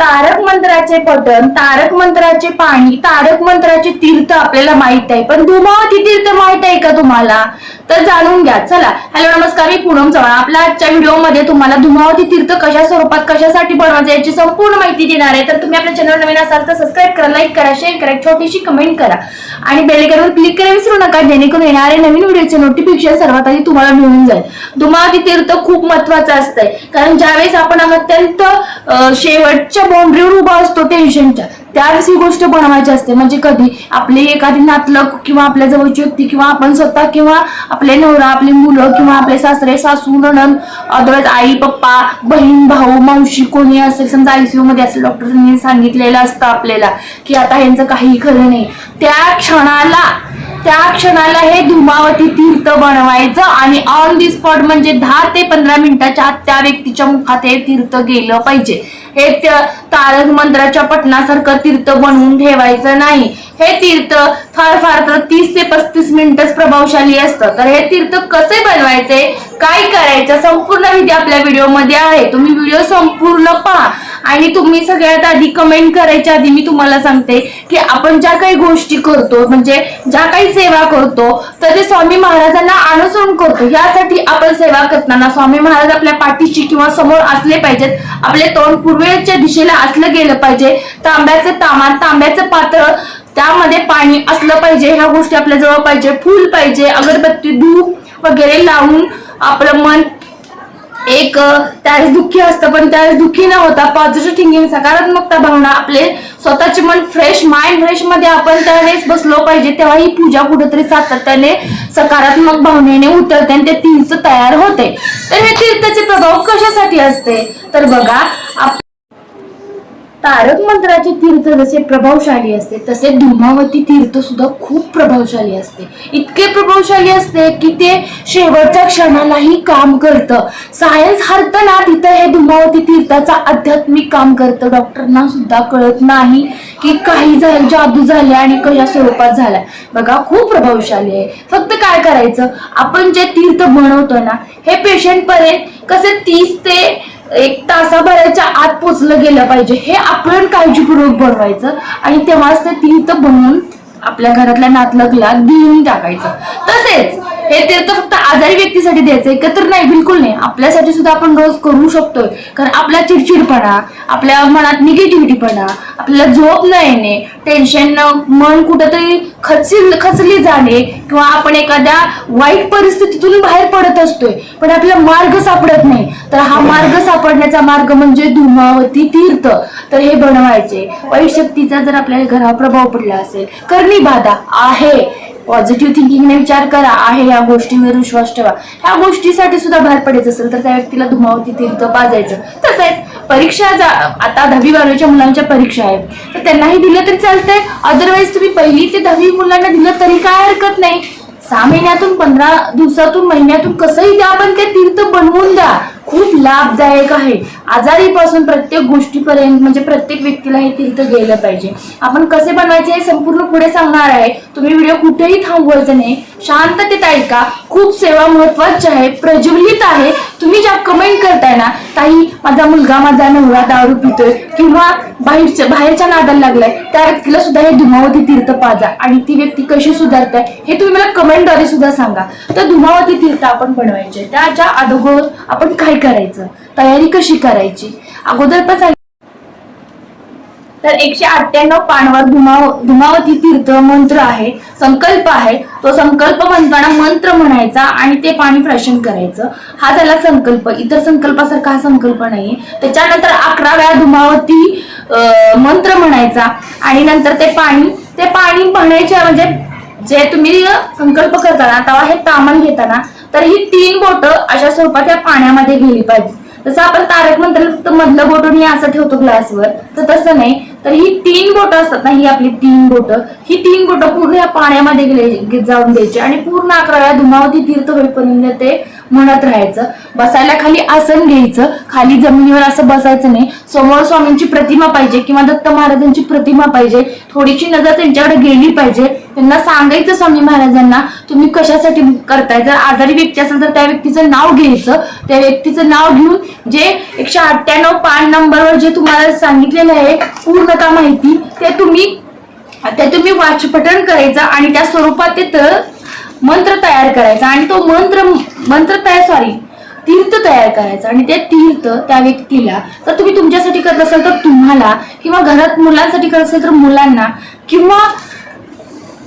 तारक मंत्राचे पठण तारक मंत्राचे पाणी तारक मंत्राचे तीर्थ आपल्याला माहीत आहे. पण धुमावती तीर्थ माहीत आहे का तुम्हाला? तर जाणून घ्या. चला. हॅलो नमस्कार. मी पूनम चव्हाण. आपल्या आजच्या व्हिडिओमध्ये तुम्हाला धुमावती तीर्थ कशा स्वरूपात कशासाठी बनवायचं याची संपूर्ण माहिती देणार आहे. तर तुम्ही आपल्या चॅनल नवीन असाल तर सबस्क्राईब करा लाईक करा शेअर करा एक छोटीशी कमेंट करा. आणि बेलकनवर क्लिक करा विसरू नका जेणेकरून येणारे नवीन व्हिडिओचे नोटिफिकेशन सर्वात आधी तुम्हाला मिळून जाईल. धुमावती तीर्थ खूप महत्वाचं असतंय. कारण ज्यावेळेस आपण अत्यंत शेवटच्या बाउंड्रीवर उभा असतो टेन्शनच्या त्यावेळेस ही गोष्ट बनवायची असते. म्हणजे कधी आपली एखादी नातलग किंवा आपल्या जवळची व्यक्ती किंवा आपण स्वतः किंवा आपले नवरा आपली मुलं किंवा आपले सासरे सासू नणन अदरवाईज आई पप्पा बहीण भाऊ मावशी कोणी असेल समजा आयसीयू मध्ये असेल डॉक्टरांनी सांगितलेलं असतं आपल्याला की आता यांचं काही खरं नाही. त्या क्षणाला त्या क्षणाला हे धुमावती तीर्थ बनवायचं आणि ऑन दी स्पॉट म्हणजे दहा ते पंधरा मिनिटाच्या आत त्या व्यक्तीच्या मुखात हे तीर्थ गेलं पाहिजे. हे तारक मंत्राच्या पटनासारखं तीर्थ बनवून ठेवायचं नाही. हे तीर्थ फार फार तर तीस ते पस्तीस मिनिटच प्रभावशाली असतं. तर हे तीर्थ कसे बनवायचे काय करायचं संपूर्ण विधी आपल्या व्हिडिओमध्ये आहे. तुम्ही व्हिडिओ संपूर्ण पहा. आणि तुम्ही सगळ्यात आधी कमेंट करायच्या आधी मी तुम्हाला सांगते की आपण ज्या काही गोष्टी करतो म्हणजे ज्या काही सेवा करतो तर ते स्वामी महाराजांना अनुसरून करतो. यासाठी आपण सेवा करताना स्वामी महाराज आपल्या पाठीशी किंवा समोर असले पाहिजेत. आपले तोंड पूर्वेच्या दिशेला असलं गेलं पाहिजे. तांब्याचं तामान तांब्याचं पात्र त्यामध्ये पाणी असलं पाहिजे. ह्या गोष्टी आपल्या जवळ पाहिजे. फूल पाहिजे. अगरबत्ती धूप वगैरे लावून आपलं मन एक त्यावेळेस दुःखी असतं पण त्यावेळेस दुःखी न होता पॉझिटिव्ह थिंकिंग सकारात्मकता भावना आपले स्वतःचे मन फ्रेश माइंड फ्रेशमध्ये आपण त्यावेळेस बसलो पाहिजे तेव्हा ही पूजा कुठेतरी सातत्याने सकारात्मक भावनेने उतरते आणि ते तीर्थ तयार होते. तर हे तीर्थाचे प्रभाव कशासाठी असते? तर बघा आप तारक मंत्राचे तीर्थ जसे प्रभावशाली असते तसे धुमावती तीर्थ सुद्धा खूप प्रभावशाली असते. इतके प्रभावशाली असते की ते शेवटच्या क्षणालाही काम करतं. सायन्स हरताना तिथं हे धुमावती तीर्थाचा आध्यात्मिक काम करतं. डॉक्टरना सुद्धा कळत नाही की काही झालं जादू झाले आणि कशा स्वरूपात झालाय बघा खूप प्रभावशाली आहे. फक्त काय करायचं? आपण जे तीर्थ बनवतो ना हे पेशंट पर्यंत कसे तीस ते एक तासाभराच्या आत पोचलं गेलं पाहिजे. हे आपण काळजीपूर्वक बनवायचं आणि तेव्हाच ते तिथं बनवून आपल्या घरातल्या नातलगला देऊन टाकायचं. तसेच हे तीर्थ फक्त आजारी व्यक्तीसाठी द्यायचं एकत्र नाही बिलकुल नाही. आपल्यासाठी सुद्धा आपण रोज करू शकतोय. कारण आपला चिडचिडपणा आपल्या मनात निगेटिव्हिटीपणा आपल्याला झोप न येणे टेन्शन मन कुठंतरी खचील खचली जाणे किंवा आपण एखाद्या वाईट परिस्थितीतून बाहेर पडत असतोय पण आपला मार्ग सापडत नाही. तर हा मार्ग सापडण्याचा मार्ग म्हणजे धुमावती तीर्थ. तर हे बनवायचे. वाईट शक्तीचा जर आपल्या घरावर प्रभाव पडला असेल करणी बाधा आहे. पॉझिटिव्ह थिंकिंगने विचार करा आहे या गोष्टीवर विश्वास ठेवा. ह्या गोष्टीसाठी सुद्धा बाहेर पडायचं असेल तर त्या व्यक्तीला धुमावती तीर्थ पाजायचं. तसेच परीक्षा जा आता दहावी बारावीच्या मुलांच्या परीक्षा आहेत. तर त्यांनाही दिलं तरी चालतंय. अदरवाईज तुम्ही पहिली ते दहावी मुलांना दिलं तरी काय हरकत नाही. सहा महिन्यातून पंधरा दिवसातून महिन्यातून कसंही द्या पण ते तीर्थ बनवून द्या. खूप लाभदायक आहे. आजारीपासून प्रत्येक गोष्टीपर्यंत म्हणजे प्रत्येक व्यक्तीला हे तीर्थ गेलं पाहिजे. आपण कसे बनवायचे हे संपूर्ण पुढे सांगणार आहे. तुम्ही व्हिडिओ कुठेही थांबवायचं नाही शांततेत ऐका. खूप सेवा महत्वाची आहे प्रज्वलित आहे. तुम्ही ज्या कमेंट करताय ना ताई माझा मुलगा माझा नवरा दारू पितोय किंवा बाहेरच्या बाहेरच्या नादाला लागलाय त्या व्यक्तीला सुद्धा हे धुमावती तीर्थ पाजा. आणि ती व्यक्ती कशी सुधारते हे तुम्ही मला कमेंटद्वारे सुद्धा सांगा. तर धुमावती तीर्थ आपण बनवायचे. त्याच्या अगोदर आपण काही काय करायचं. तयारी कशी करायची? अगोदर पण तर एकशे अठ्ठ्याण्णव पानवर धुमाव धुमावती तीर्थ मंत्र आहे संकल्प आहे. तो संकल्प म्हणताना मंत्र म्हणायचा आणि ते पाणी प्राशन करायचं. हा झाला संकल्प. इतर संकल्पासारखा हा संकल्प नाही त्याच्यानंतर अकरा वेळा धुमावती मंत्र म्हणायचा आणि नंतर ते पाणी ते पाणी म्हणायचे म्हणजे जे तुम्ही संकल्प करताना तेव्हा हे तामण घेताना तर ही तीन बोट अशा स्वरूपात या पाण्यामध्ये गेली पाहिजे. जसं आपण तारक मंत्र फक्त मधलं बोटून असं ठेवतो ग्लासवर तर तसं नाही. तर ही तीन बोटं असतात ना ही आपली तीन बोटं. ही तीन बोटं पूर्ण या पाण्यामध्ये जाऊन द्यायची आणि पूर्ण अकराव्या धुमावती तीर्थ होईपर्यंत ते म्हणत राहायचं. बसायला खाली आसन घ्यायचं. खाली जमिनीवर असं बसायचं नाही. समोर स्वामींची प्रतिमा पाहिजे किंवा दत्त महाराजांची प्रतिमा पाहिजे. थोडीशी नजर त्यांच्याकडे गेली पाहिजे. त्यांना सांगायचं स्वामी महाराजांना तुम्ही कशासाठी करताय? जर आजारी व्यक्ती असेल तर त्या व्यक्तीचं नाव घ्यायचं. त्या व्यक्तीचं नाव घेऊन जे एकशे अठ्ठ्याण्णव पान नंबरवर जे तुम्हाला सांगितलेलं आहे पूर्णता माहिती ते तुम्ही ते तुम्ही वाचपठण करायचं आणि त्या स्वरूपात ते तर मंत्र तयार करायचा आणि तो मंत्र मंत्र तयार सॉरी तीर्थ तयार करायचं. आणि ते तीर्थ त्या व्यक्तीला जर तुम्ही तुमच्यासाठी करत असाल तर तुम्हाला किंवा घरात मुलांसाठी करत असाल तर मुलांना किंवा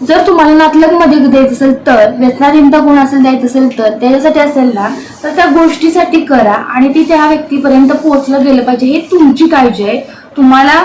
जर तुम्हाला नातलगमध्ये द्यायचं असेल तर व्यसनाधीनता कोण असेल द्यायचं असेल तर त्याच्यासाठी असेल ना तर त्या गोष्टीसाठी करा आणि ती त्या व्यक्तीपर्यंत पोहोचलं गेलं पाहिजे. हे तुमची काळजी आहे. तुम्हाला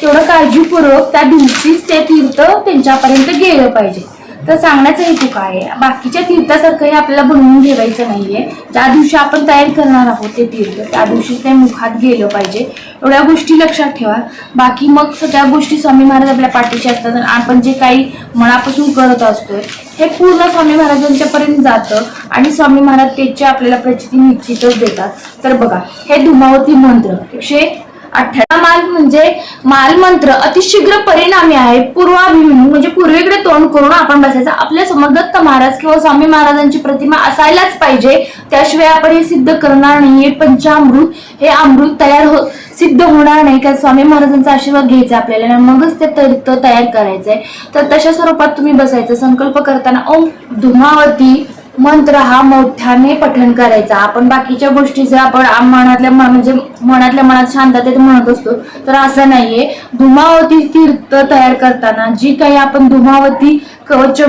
तेवढं काळजीपूर्वक त्या दिवशीच ते तीर्थ त्यांच्यापर्यंत गेलं पाहिजे. तर सांगण्याचा हेतू काय आहे? बाकीच्या तीर्थासारखं हे आपल्याला बनवून ठेवायचं नाहीये. ज्या दिवशी आपण तयार करणार आहोत ते तीर्थ त्या दिवशी ते मुखात गेलं पाहिजे. एवढ्या गोष्टी लक्षात ठेवा. बाकी मग सगळ्या गोष्टी स्वामी महाराज आपल्या पाठीशी असतात आपण जे काही मनापासून करत असतोय हे पूर्ण स्वामी महाराजांच्यापर्यंत जातं आणि स्वामी महाराज त्याची आपल्याला प्रचिती निश्चितच देतात. तर बघा हे धुमावती मंत्र एकशे अठरा माल म्हणजे मालमंत्र अतिशीघ्र परिणामी आहे. पूर्वाभिमुख म्हणजे पूर्वेकडे तोंड करून आपण बसायचं. आपल्यासमोर दत्त महाराज किंवा स्वामी महाराजांची प्रतिमा असायलाच पाहिजे. त्याशिवाय आपण हे सिद्ध करणार नाहीये पंचामृत हे अमृत तयार हो सिद्ध होणार नाही. कारण स्वामी महाराजांचा आशीर्वाद घ्यायचा आपल्याला आणि मगच ते तीर्थ तयार करायचंय. तर तशा स्वरूपात तुम्ही बसायचं. संकल्प करताना ओम धुमावती. मंत्र हा मोठ्याने पठण करायचा. आपण बाकीच्या गोष्टी जर आपण मनातल्या म्हणजे मनातल्या मनात शांततेत म्हणत असतो तर असं नाहीये. धुमावती तीर्थ तयार करताना जी काही आपण धुमावती कवच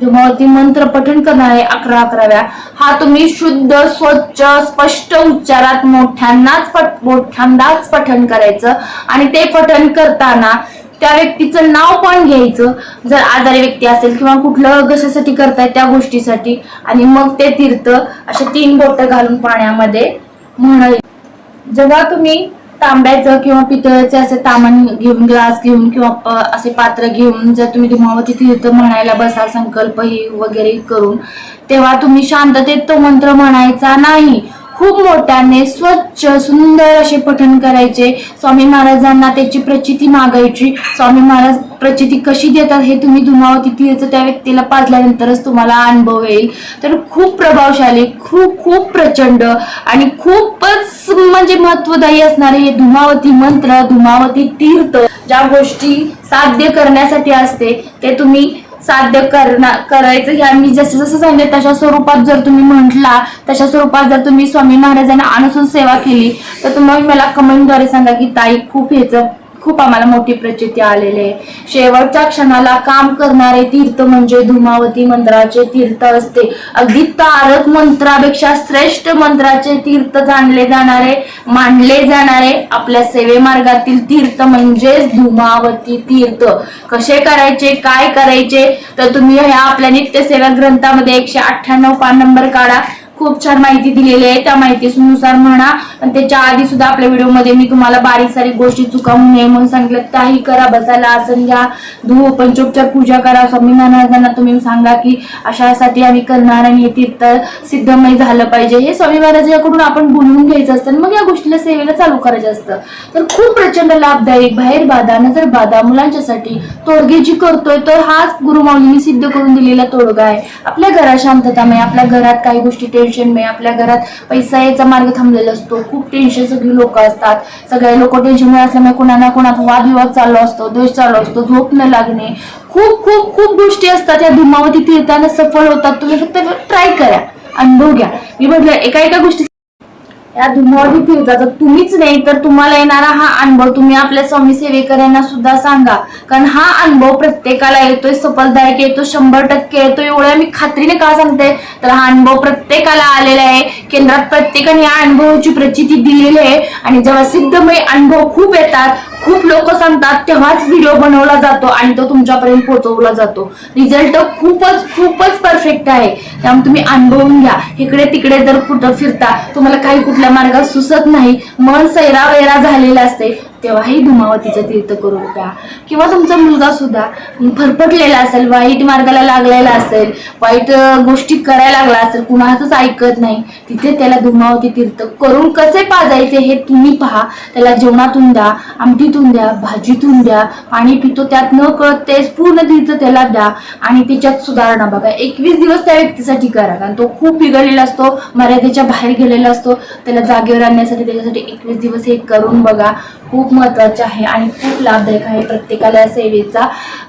धुमावती मंत्र पठण करणार आहे अकरा अकराव्या हा तुम्ही शुद्ध स्वच्छ स्पष्ट उच्चारात मोठ्यांनाच पठ मोठ्यांदाच पठण करायचं. आणि ते पठण करताना त्या व्यक्तीचं नाव पण घ्यायचं. जर आजारी व्यक्ती असेल किंवा कुठलं कशासाठी करताय त्या गोष्टीसाठी आणि मग ते तीर्थ असे तीन बोट घालून पाण्यामध्ये म्हणाय जेव्हा तुम्ही तांब्याचं किंवा पितळाचं असे तामण घेऊन ग्लास घेऊन किंवा असे पात्र घेऊन जर तुम्ही धुमावती तीर्थ म्हणायला बसाल संकल्प ही वगैरे करून तेव्हा तुम्ही शांततेत तो मंत्र म्हणायचा नाही. खूप मोठ्याने स्वच्छ सुंदर असे पठण करायचे. स्वामी महाराजांना त्याची प्रचिती मागायची. स्वामी महाराज प्रचिती कशी देतात हे तुम्ही धुमावती तीर्थ त्या व्यक्तीला पाजल्यानंतरच तुम्हाला अनुभव येईल. तर खूप प्रभावशाली खूप खूप प्रचंड आणि खूपच म्हणजे महत्वदायी असणारे हे धुमावती मंत्र धुमावती तीर्थ ज्या गोष्टी साध्य करण्यासाठी असते ते तुम्ही साध्य करणार करायचं. हे आम्ही जसं जसं सांगितलं तशा स्वरूपात जर तुम्ही म्हटला तशा स्वरूपात जर तुम्ही स्वामी महाराजांना अनुसून सेवा केली तर तुम्ही मला कमेंटद्वारे सांगा की ताई खूप ह्याचं खूप आम्हाला मोठी प्रचिती आलेली आहे. शेवटच्या क्षणाला काम करणारे तीर्थ म्हणजे धुमावती मंत्राचे तीर्थ असते. अगदी तारक मंत्रापेक्षा श्रेष्ठ मंत्राचे तीर्थ जाणले जाणारे मांडले जाणारे आपल्या सेवे मार्गातील तीर्थ म्हणजेच धुमावती तीर्थ. कसे करायचे काय करायचे? तर तुम्ही ह्या आपल्या नित्य सेवा ग्रंथामध्ये एकशे अठ्ठ्याण्णव पान नंबर काढा. खूप छान माहिती दिलेली आहे. त्या माहितीनुसार म्हणा. आणि त्याच्या आधी सुद्धा आपल्या व्हिडिओमध्ये मी तुम्हाला बारीक सारीक गोष्टी चुकावू नये म्हणून सांगितलं. त्याही करा बसायला आसन घ्या. धुव पंचोपचार पूजा करा. स्वामी महाराजांना तुम्ही सांगा की अशासाठी आम्ही करणार आणि हे तीर्थ सिद्धमय झालं पाहिजे. हे स्वामी महाराजांकडून आपण बोलवून घ्यायचं असतं आणि मग या गोष्टीला सेवेला चालू करायचं असतं. तर खूप प्रचंड लाभदायक बाहेर बाधा नजर बाधा मुलांच्यासाठी तोडगे जी करतोय तर हाच गुरुमाऊलींनी सिद्ध करून दिलेला तोडगा आहे. आपल्या घरात शांततामय आपल्या घरात काही गोष्टी टेन्शनमुळे आपल्या घरात पैसा यायचा मार्ग थांबलेला असतो. खूप टेन्शन सगळी लोक असतात. सगळे लोक टेन्शनमुळे असल्यामुळे कोणा ना कोणात वादविवाद चालू असतो द्वेष चालू असतो झोप न लागणे. खूप खूप खूप गोष्टी असतात या धुमावती तीर्थाने सफल होतात. तुम्ही फक्त ट्राय करा. अनुभव घ्या. मी म्हटलं एका एका गोष्टी या धुमावती तर तुम्हीच नाही तर तुम्हाला येणारा हा अनुभव तुम्ही आपल्या स्वामी सेवेकरांना सुद्धा सांगा. कारण हा अनुभव प्रत्येकाला येतोय सफलदायक येतो शंभर टक्के येतो एवढ्या मी खात्रीने का सांगते? तर हा अनुभव प्रत्येकाला आलेला आहे. केंद्रात प्रत्येकाने या अनुभवाची प्रचिती दिलेली आहे. आणि जेव्हा सिद्धमय अनुभव खूप येतात खूप लोक सांगतात तेव्हाच व्हिडिओ बनवला जातो आणि तो तुमच्यापर्यंत पोहोचवला जातो. रिझल्ट खूपच खूपच परफेक्ट आहे. त्यामुळे तुम्ही अनुभवून घ्या. इकडे तिकडे जर कुठं फिरता तुम्हाला काही कुठल्या मार्गात सुचत नाही मन सैरा वैरा झालेला असते तेव्हाही धुमावतीचं तीर्थ करून प्या किंवा तुमचा मुलगा सुद्धा फरफटलेला असेल वाईट मार्गाला लागलेला असेल वाईट गोष्टी करायला लागला असेल कुणाचंच ऐकत नाही तिथे त्याला धुमावती तीर्थ करून कसे पाजायचे हे तुम्ही पहा. त्याला जेवणातून द्या आमटीतून धुवून द्या भाजीतून द्या पाणी पितो त्यात न कळत तेच पूर्ण तीर्थ त्याला द्या आणि त्याच्यात सुधारणा बघा. एकवीस दिवस त्या व्यक्तीसाठी करा कारण तो खूप बिघडलेला असतो मर्यादेच्या बाहेर गेलेला असतो. त्याला जागेवर आणण्यासाठी त्याच्यासाठी एकवीस दिवस हे करून बघा. खूप महत्त्वाचे आहे आणि खूप लाभदायक आहे. प्रत्येकाला या सेवेचा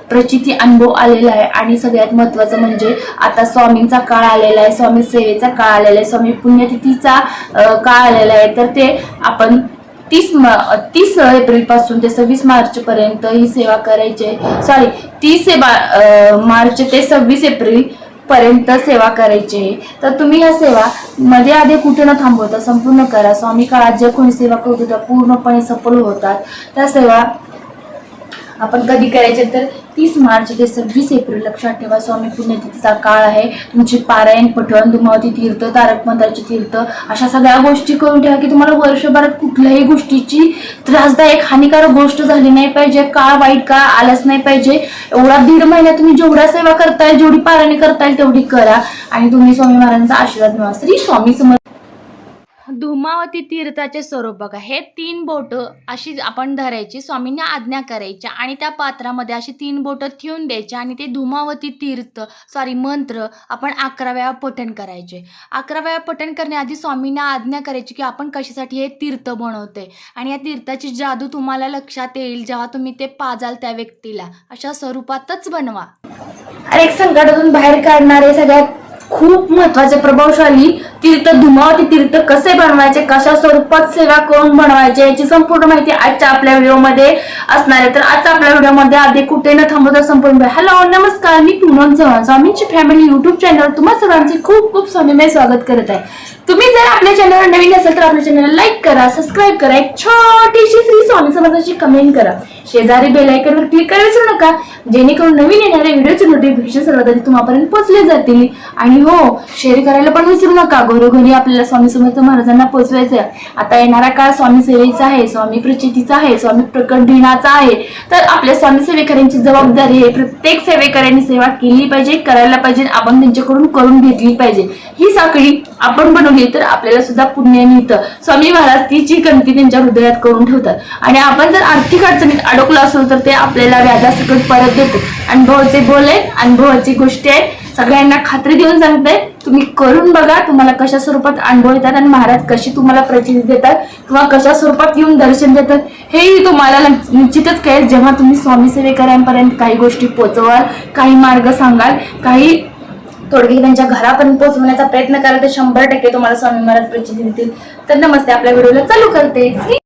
प्रचिती अनुभव आलेला आहे. आणि सगळ्यात महत्वाचं म्हणजे आता स्वामींचा काळ आलेला आहे स्वामी सेवेचा काळ आलेला आहे स्वामी पुण्यतिथीचा काळ आलेला आहे. तर ते आपण तीस तीस एप्रिलपासून ते सव्वीस मार्च पर्यंत ही सेवा करायची आहे. सॉरी तीस मार्च ते सव्वीस एप्रिल पर्यंत सेवा करायची आहे. तर तुम्ही ह्या सेवा मध्ये आधी कुठे न थांबवता संपूर्ण करा. स्वामी काळात जे कोणी सेवा करतो त्या पूर्णपणे सफल होतात. त्या सेवा आपण कधी करायचे तर तीस मार्च ते सव्वीस एप्रिल लक्षात ठेवा. स्वामी पुण्यतिथीचा काळ आहे. तुमची पारायण पठण धुमावती तीर्थ तारक मंत्राचे तीर्थ अशा सगळ्या गोष्टी करून ठेवा की तुम्हाला वर्षभरात कुठल्याही गोष्टीची त्रासदायक हानिकारक गोष्ट झाली नाही पाहिजे. काळ वाईट काळ आलाच नाही पाहिजे. एवढा दीड महिना तुम्ही जेवढ्या सेवा करताय जेवढी पारायणी करताय तेवढी करा. आणि तुम्ही स्वामी महाराजांचा आशीर्वाद मिळवा. श्री स्वामी समर्थ धुमावती तीर्थाचे स्वरूप बघा. हे तीन बोट अशी आपण धरायची. स्वामींना आज्ञा करायच्या आणि त्या पात्रामध्ये अशी तीन बोट ठेवून द्यायची आणि ते धुमावती तीर्थ सॉरी मंत्र आपण अकरा वेळा पठण करायचे. अकरा वेळा पठण करण्याआधी स्वामींना आज्ञा करायची की आपण कशासाठी हे तीर्थ बनवते आणि या तीर्थाची जादू तुम्हाला लक्षात येईल जेव्हा तुम्ही ते पाजाल त्या व्यक्तीला. अशा स्वरूपातच बनवा. अरे संकटातून बाहेर काढणारे सगळ्यात खूप महत्त्वाचे प्रभावशाली तीर्थ धुमावती तीर्थ कसे बनवायचे कशा स्वरूपात सेवा करून बनवायचे याची संपूर्ण माहिती आजच्या आपल्या व्हिडिओमध्ये असणार आहे. तर आजच्या आपल्या व्हिडिओमध्ये आधी कुठे न थांबवता संपूर्ण हॅलो नमस्कार मी पूनम चव्हाण. स्वामींची फॅमिली युट्यूब चॅनल तुम्हा सर्वांचे खूप खूप स्वामीमय स्वागत करत आहे. तुम्ही जर आपल्या चॅनलवर नवीन असेल तर आपल्या चॅनलला लाईक करा सबस्क्राईब करा. एक छोटीशी श्री स्वामी समर्थाची कमेंट करा. शेजारी बेल आयकॉनवर क्लिक करायला विसरू नका. जेणेकरून नवीन येणाऱ्या व्हिडिओचे नोटिफिकेशन सर्वात आधी तुम्हापर्यंत पोहोचले जातील. आणि हो शेअर करायला पण विसरू नका. घरोघरी आपल्याला स्वामी समर्थ महाराजांना पोचवायचं आहे आता येणारा काळ स्वामी सेवेचा आहे स्वामी प्रचितीचा आहे स्वामी प्रकट दिनाचा आहे. तर आपल्या स्वामी सेवेकऱ्यांची जबाबदारी आहे प्रत्येक सेवेकऱ्यांनी सेवा केली पाहिजे करायला पाहिजे आपण त्यांच्याकडून करून घेतली पाहिजे. ही साखळी आपण बनवली तर आपल्याला सुद्धा पुण्य मिळतं. स्वामी महाराज तिची गणती त्यांच्या हृदयात करून ठेवतात. आणि आपण जर आर्थिक अडचणीत अडकलो असलो तर ते आपल्याला व्याजासकट परत देतात अनुभवाचे बोल आहेत अनुभवाची गोष्टी आहेत. सगळ्यांना खात्री देऊन सांगते. तुम्ही करून बघा तुम्हाला कशा स्वरूपात अनुभव येतात आणि महाराज कशी तुम्हाला प्रचिती देतात किंवा कशा स्वरूपात येऊन दर्शन देतात हेही तुम्हाला निश्चितच कळेल. जेव्हा तुम्ही स्वामी सेवेकरांपर्यंत काही गोष्टी पोचवाल काही मार्ग सांगाल काही थोडक्यात त्यांच्या घरापर्यंत पोहोचवण्याचा प्रयत्न कराल तर शंभर टक्के तुम्हाला स्वामी महाराज प्रचिती देतील. तर नमस्ते आपल्या व्हिडिओला चालू करते.